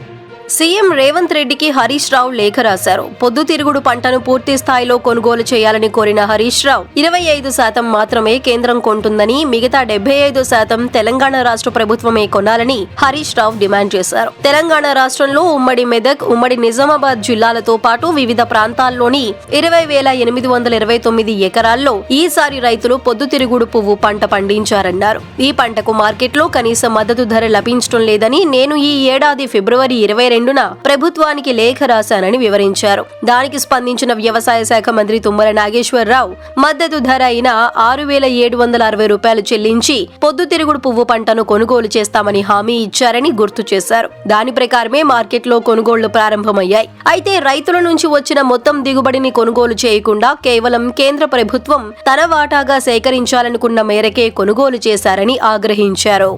thank you CM Revanth రెడ్డికి హరీష్ రావు లేఖ రాశారు. పొద్దుతిరుగుడు పంటను పూర్తి స్థాయిలో కొనుగోలు చేయాలని కోరిన హరీష్ రావు ఇరవై ఐదు శాతం మాత్రమే కేంద్రం కొంటుందని మిగతా డెబ్బై ఐదు శాతం తెలంగాణ రాష్ట్ర ప్రభుత్వమే కొనాలని హరీష్ రావు డిమాండ్ చేశారు. తెలంగాణ రాష్ట్రంలో ఉమ్మడి మెదక్ ఉమ్మడి నిజామాబాద్ జిల్లాలతో పాటు వివిధ ప్రాంతాల్లోని ఇరవై వేల ఎనిమిది వందల ఇరవై తొమ్మిది ఎకరాల్లో ఈసారి రైతులు పొద్దుతిరుగుడు పువ్వు పంట పండించారన్నారు. ఈ పంటకు మార్కెట్లో కనీస మద్దతు ధర లభించడం లేదని నేను ఈ ఏడాది ఫిబ్రవరి ఇరవై రెండున ప్రభుత్వానికి లేఖ రాశానని వివరించారు. దానికి స్పందించిన వ్యవసాయ శాఖ మంత్రి తుమ్మల నాగేశ్వరరావు మద్దతు ధర అయిన ఆరు వేల ఏడు వందల అరవై రూపాయలు చెల్లించి పొద్దుతిరుగుడు పువ్వు పంటను కొనుగోలు చేస్తామని హామీ ఇచ్చారని గుర్తు చేశారు. దాని ప్రకారమే మార్కెట్లో కొనుగోళ్ళు ప్రారంభమయ్యాయి. అయితే రైతుల నుంచి వచ్చిన మొత్తం దిగుబడిని కొనుగోలు చేయకుండా కేవలం కేంద్ర ప్రభుత్వం తన వాటాగా సేకరించాలనుకున్న మేరకే కొనుగోలు చేశారని ఆగ్రహించారు.